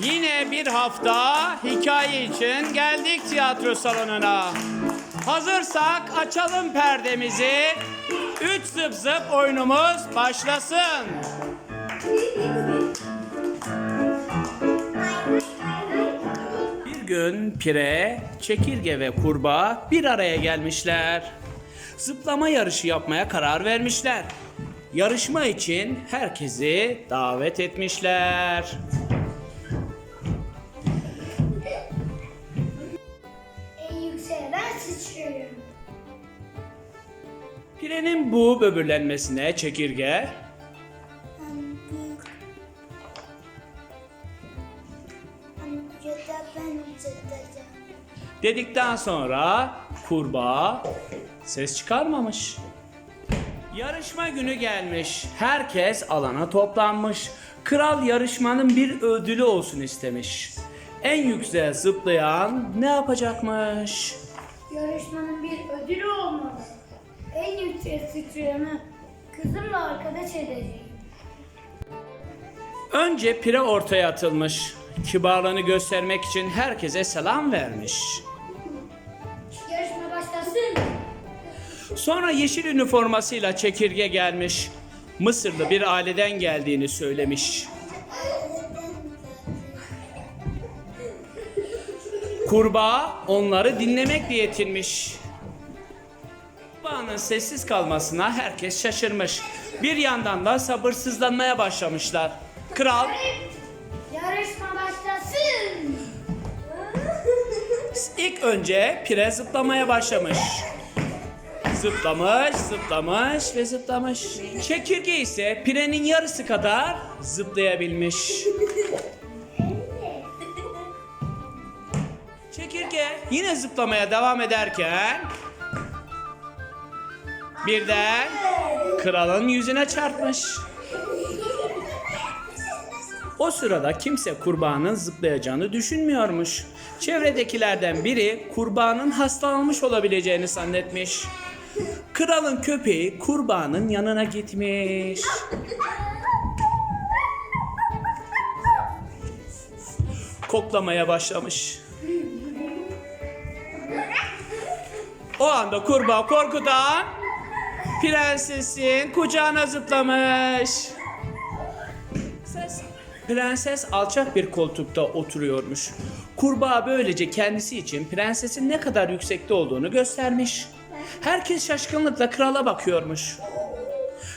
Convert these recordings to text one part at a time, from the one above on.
Yine bir hafta hikaye için geldik tiyatro salonuna. Hazırsak açalım perdemizi. Üç zıp zıp oyunumuz başlasın. Bir gün pire, çekirge ve kurbağa bir araya gelmişler. Zıplama yarışı yapmaya karar vermişler. Yarışma için herkesi davet etmişler. En yükseğe ben sıçrıyorum. Pirenin bu böbürlenmesine çekirge dedikten sonra kurbağa ses çıkarmamış. Yarışma günü gelmiş. Herkes alana toplanmış. Kral yarışmanın bir ödülü olsun istemiş. En yükseğe zıplayan ne yapacakmış? Yarışmanın bir ödülü olmalı. En yüksek sıçrayanı kızımla arkadaş edeceğim. Önce pire ortaya atılmış. Kibarlığını göstermek için herkese selam vermiş. Sonra yeşil üniformasıyla çekirge gelmiş. Mısırlı bir aileden geldiğini söylemiş. Kurbağa onları dinlemekle yetinmiş. Kurbağanın sessiz kalmasına herkes şaşırmış. Bir yandan da sabırsızlanmaya başlamışlar. Kral Yarışma başlasın. ilk önce pire zıplamaya başlamış. Zıplamış, zıplamış ve zıplamış. Çekirge ise pirenin yarısı kadar zıplayabilmiş. Çekirge yine zıplamaya devam ederken birden kralın yüzüne çarpmış. O sırada kimse kurbağanın zıplayacağını düşünmüyormuş. Çevredekilerden biri kurbağanın hastalanmış olabileceğini zannetmiş. Kralın köpeği kurbağanın yanına gitmiş. Koklamaya başlamış. O anda kurbağa korkudan prensesin kucağına zıplamış. Prenses alçak bir koltukta oturuyormuş. Kurbağa böylece kendisi için prensesin ne kadar yüksekte olduğunu göstermiş. Herkes şaşkınlıkla krala bakıyormuş.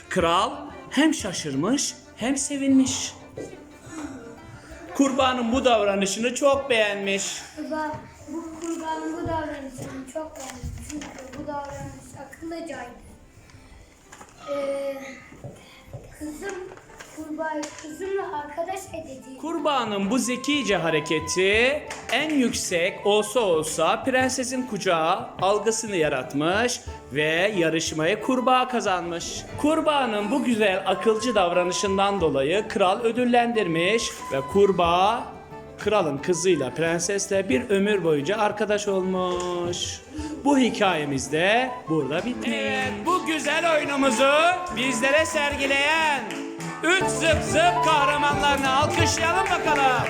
Kral hem şaşırmış hem sevinmiş. Kurbağanın bu davranışını çok beğenmiş. Kurbağa, bu kurbağanın bu davranışını çok beğendim. Çünkü bu davranış akıllıcaydı. Ee, kızım, kurbağa kızımla arkadaş edeceğim. Kurbağanın bu zekice hareketi en yüksek olsa olsa prensesin kucağı algısını yaratmış ve yarışmayı kurbağa kazanmış. Kurbağanın bu güzel akılcı davranışından dolayı kral ödüllendirmiş ve kurbağa kralın kızıyla prensesle bir ömür boyunca arkadaş olmuş. Bu hikayemiz de burada bitmiş. Evet, bu güzel oyunumuzu bizlere sergileyen Üç zıp zıp kahramanlarını alkışlayalım bakalım.